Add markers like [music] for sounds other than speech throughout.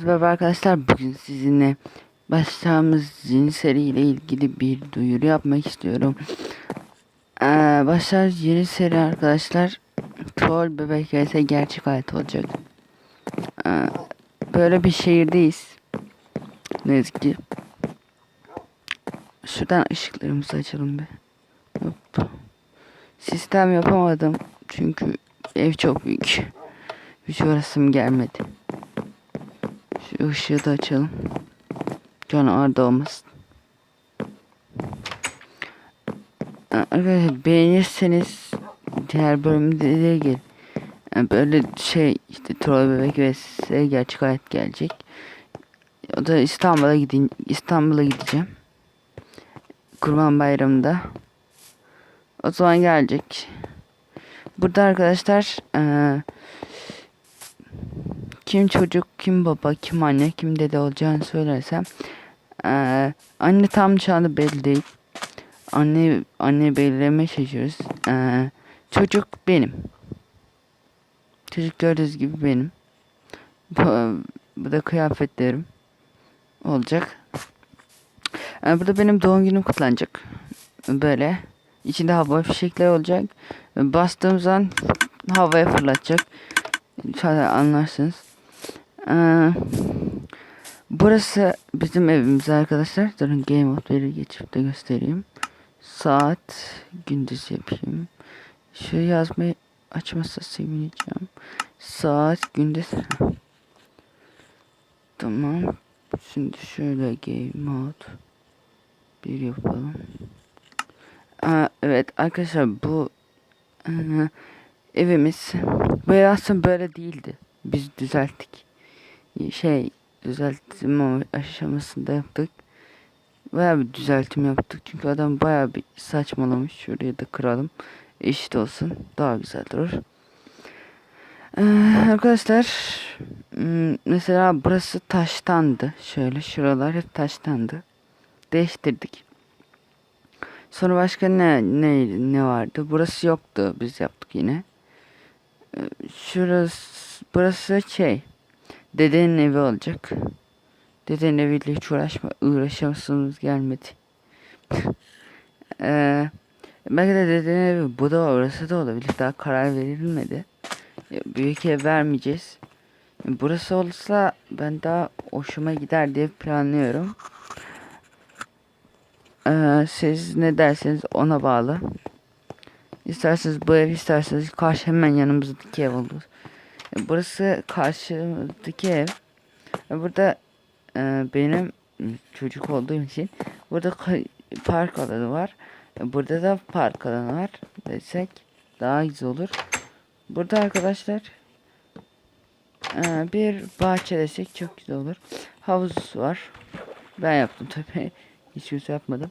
Merhaba arkadaşlar bugün sizinle başlayacağımız yeni seriyle ilgili bir duyuru yapmak istiyorum. Ee, başlar yeni seri arkadaşlar Troll Bebek vs gerçek hayat olacak. Ee, böyle bir şehirdeyiz. Ne yazık ki. Şuradan ışıklarımızı açalım bir. Hop. Sistem yapamadım çünkü ev çok büyük. Hiç uğraşım gelmedi. Şu ışığı da açalım. Canavar da olmasın. Arkadaşlar beğenirseniz diğer bölümde de gel. Yani böyle şey işte troll bebek ve size gerçek hayat gelecek. O da İstanbul'a gidin İstanbul'a gideceğim. Kurban Bayramı'nda. O zaman gelecek. Burada arkadaşlar eee kim çocuk, kim baba, kim anne, kim dede olacağını söylersem eee, anne tam anda belli değil. Anne anne belirlemeye çalışıyoruz. Eee, çocuk benim. Çocuk gördüğünüz gibi benim. Bu, bu da kıyafetlerim olacak. Eee, burada benim doğum günüm kutlanacak. Böyle. İçinde hava fişekler olacak. Bastığım zaman havaya fırlatacak. Şöyle anlarsınız. Ee, burası bizim evimiz arkadaşlar. Durun game mode'ları geçip de göstereyim. Saat gündüz yapayım. Şu yazmayı açmazsa sevineceğim. Saat gündüz. Tamam. Şimdi şöyle game mode bir yapalım. Aa, evet arkadaşlar bu ee, evimiz böyle aslında böyle değildi. Biz düzelttik. Şey düzeltme aşamasında yaptık. Baya bir düzeltim yaptık. Çünkü adam baya bir saçmalamış. Şurayı da kıralım. Eşit olsun. Daha güzel durur. Ee, arkadaşlar hmm, mesela burası taştandı. Şöyle şuralar hep taştandı. Değiştirdik. Sonra başka ne ne ne vardı? Burası yoktu. Biz yaptık yine. Ee, Şurası burası şey. Dedenin evi olacak. Dedenin eviyle hiç uğraşma uğraşamasınız gelmedi. [laughs] ee, belki de dedenin evi bu da orası da olabilir. Daha karar verilmedi. Büyük ev vermeyeceğiz. Burası olsa ben daha hoşuma gider diye planlıyorum. Ee, siz ne derseniz ona bağlı. İsterseniz bu ev isterseniz karşı hemen yanımızdaki ev olur. Burası karşımızdaki ev. Burada e, benim çocuk olduğum için burada park alanı var. E, Burada da park alanı var desek daha güzel olur. Burada arkadaşlar e, bir bahçe desek çok güzel olur. Havuz var. Ben yaptım tabii. [laughs] Hiç kimse yapmadım.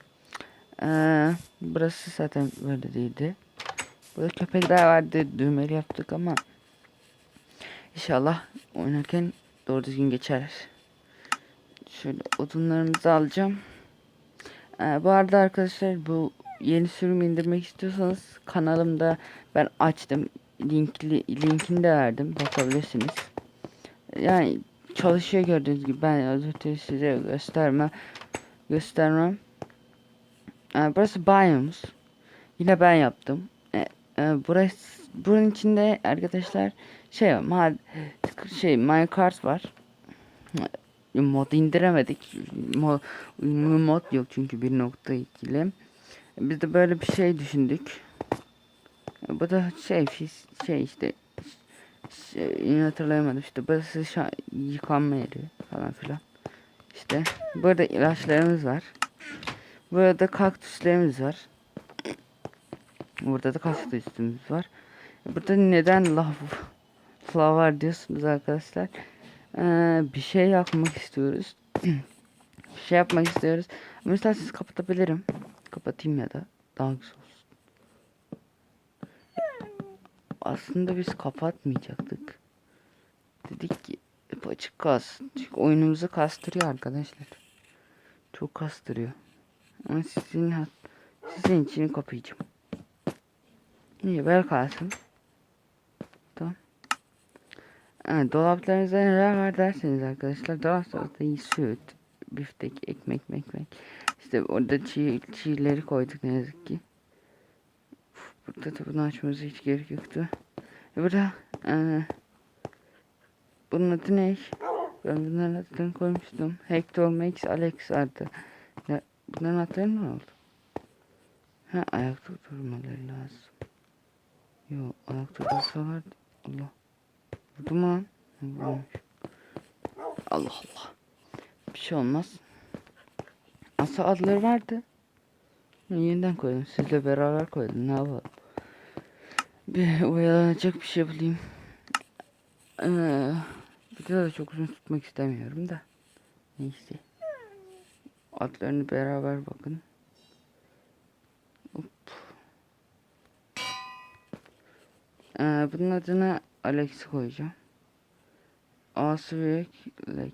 Ee, burası zaten böyle değildi. Burada köpekler vardı. Düğmeli yaptık ama inşallah oynarken doğru düzgün geçer. Şöyle odunlarımızı alacağım. Ee, bu arada arkadaşlar bu yeni sürüm indirmek istiyorsanız kanalımda ben açtım. Linkli, linkini de verdim. Bakabilirsiniz. Yani çalışıyor gördüğünüz gibi ben özellikle size gösterme göstermem. Ee, burası banyomuz. Yine ben yaptım. Ee, e, burası bunun içinde arkadaşlar şey var. Şey Minecraft var. Mod indiremedik. Mod, mod yok çünkü 1.2 ile. Biz de böyle bir şey düşündük. Bu da şey şey işte şey, hatırlayamadım işte burası şa- yıkanma yeri falan filan. İşte burada ilaçlarımız var. Burada kaktüslerimiz var. Burada da kaktüsümüz var. Burada neden lav, var diyorsunuz arkadaşlar. Ee, bir şey yapmak istiyoruz. [clears throat] bir şey yapmak istiyoruz. Ama isterseniz kapatabilirim. Kapatayım ya da daha güzel olsun. Aslında biz kapatmayacaktık. Dedik ki hep açık kalsın. Çünkü oyunumuzu kastırıyor arkadaşlar. Çok kastırıyor. Ama sizin sizin için kapayacağım. İyi ver kalsın. Evet, dolaplarınızda neler var derseniz arkadaşlar. Dolaplarınızda süt, biftek, ekmek, mekmek. İşte orada çiğ, çiğleri koyduk ne yazık ki. Uf, Burada da bunu açmamıza hiç gerek yoktu. E burada eee bunun adı ne? Ben bunların adını koymuştum. Hector, Max, Alex vardı. Ya bunların adları ne oldu? Ha ayakta durmaları lazım. Yo ayakta dursalardı. Allah. Vurdu mu. Allah Allah. Bir şey olmaz. Asıl adları vardı. Yeniden koydum. Sizle beraber koydum. Ne yapalım? Bir oyalanacak bir şey bulayım. Ee, video da çok uzun tutmak istemiyorum da. Neyse. Adlarını beraber bakın. Hop. Ee, bunun adına Alex koyacağım. Büyük Alex.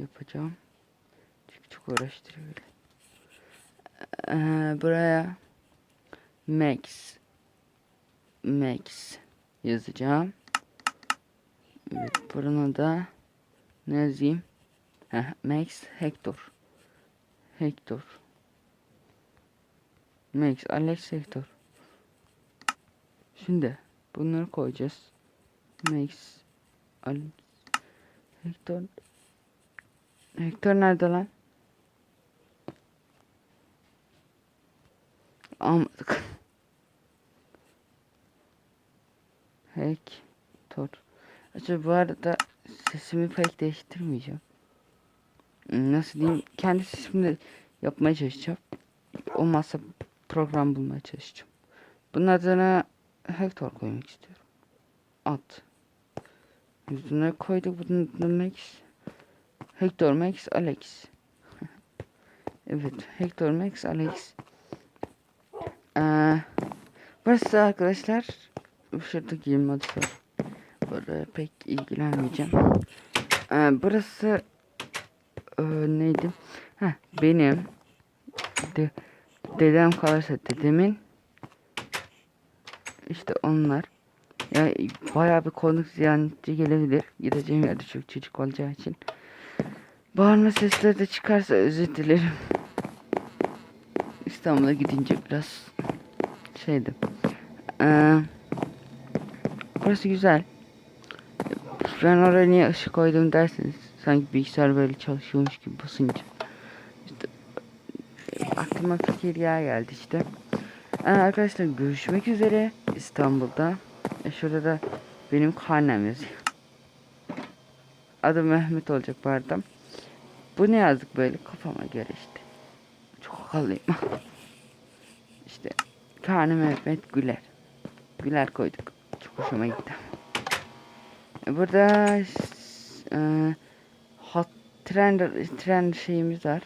Yapacağım. Çünkü çok uğraştırıyor bile. Ee, buraya Max Max yazacağım. Evet, buruna da ne yazayım? Heh, Max Hector. Hector. Max Alex Hector. Şimdi bunları koyacağız. Max Hector. Hector nerede lan? Almadık. [laughs] Hector. Acaba bu arada sesimi pek değiştirmeyeceğim. Nasıl diyeyim? Kendi sesimle yapmaya çalışacağım. Olmazsa program bulmaya çalışacağım. Bunun adına Hector koymak istiyorum. At. Yüzüne koyduk adına Max. Hector Max Alex. [laughs] evet Hector Max Alex. Ee, burası da arkadaşlar şurada giyinme odası var. Burada pek ilgilenmeyeceğim. Ee, burası e, neydi? Heh, benim de, dedem kalırsa dedemin işte onlar ya bayağı bir konuk ziyaretçi gelebilir. Gideceğim yerde çok çocuk olacağı için. Bağırma sesleri de çıkarsa özür dilerim. İstanbul'a gidince biraz şeydi. Ee, orası güzel. Ben oraya niye ışık koydum derseniz sanki bilgisayar böyle çalışıyormuş gibi basınca. İşte, aklıma fikir ya geldi işte. Ee, arkadaşlar görüşmek üzere İstanbul'da. E, şurada da benim karnem yazıyor. Adı Mehmet olacak arada. Bu ne yazdık böyle kafama göre işte. Çok akıllıyım. [laughs] işte karnı Mehmet Güler. Güler koyduk. Çok hoşuma gitti. E, Burada e, hot trend trend şeyimiz var.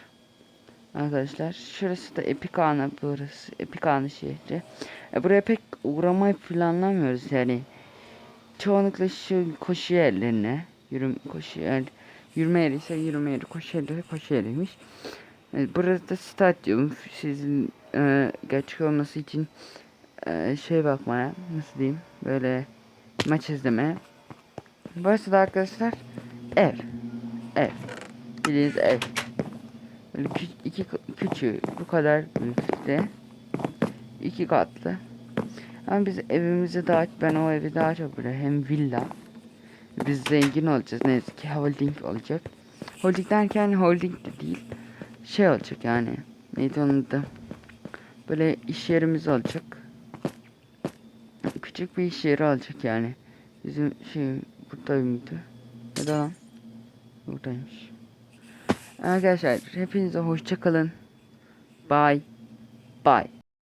Arkadaşlar şurası da Epikana burası Epikana şehri. E, buraya pek uğramayı planlamıyoruz yani. Çoğunlukla şu koşu yerlerine yürüm koşu yer yürüme yeri ise yürüme yeri koşu yeri koşu yeriymiş. E, burası stadyum sizin e, gerçek olması için e, şey bakmaya nasıl diyeyim böyle maç izlemeye. Burası da arkadaşlar ev. Ev. Bildiğiniz ev. Böyle kü iki küçük bu kadar büyüklükte. iki katlı. Ama biz evimizi daha ben o evi daha çok böyle hem villa. Biz zengin olacağız ne ki holding olacak. Holding derken holding de değil. Şey olacak yani. Neydi onun adı? Böyle iş yerimiz olacak. Küçük bir iş yeri olacak yani. Bizim şey burada mıydı? Ya da lan. Buradaymış. Arkadaşlar hepinize hoşça kalın. Bye. Bye.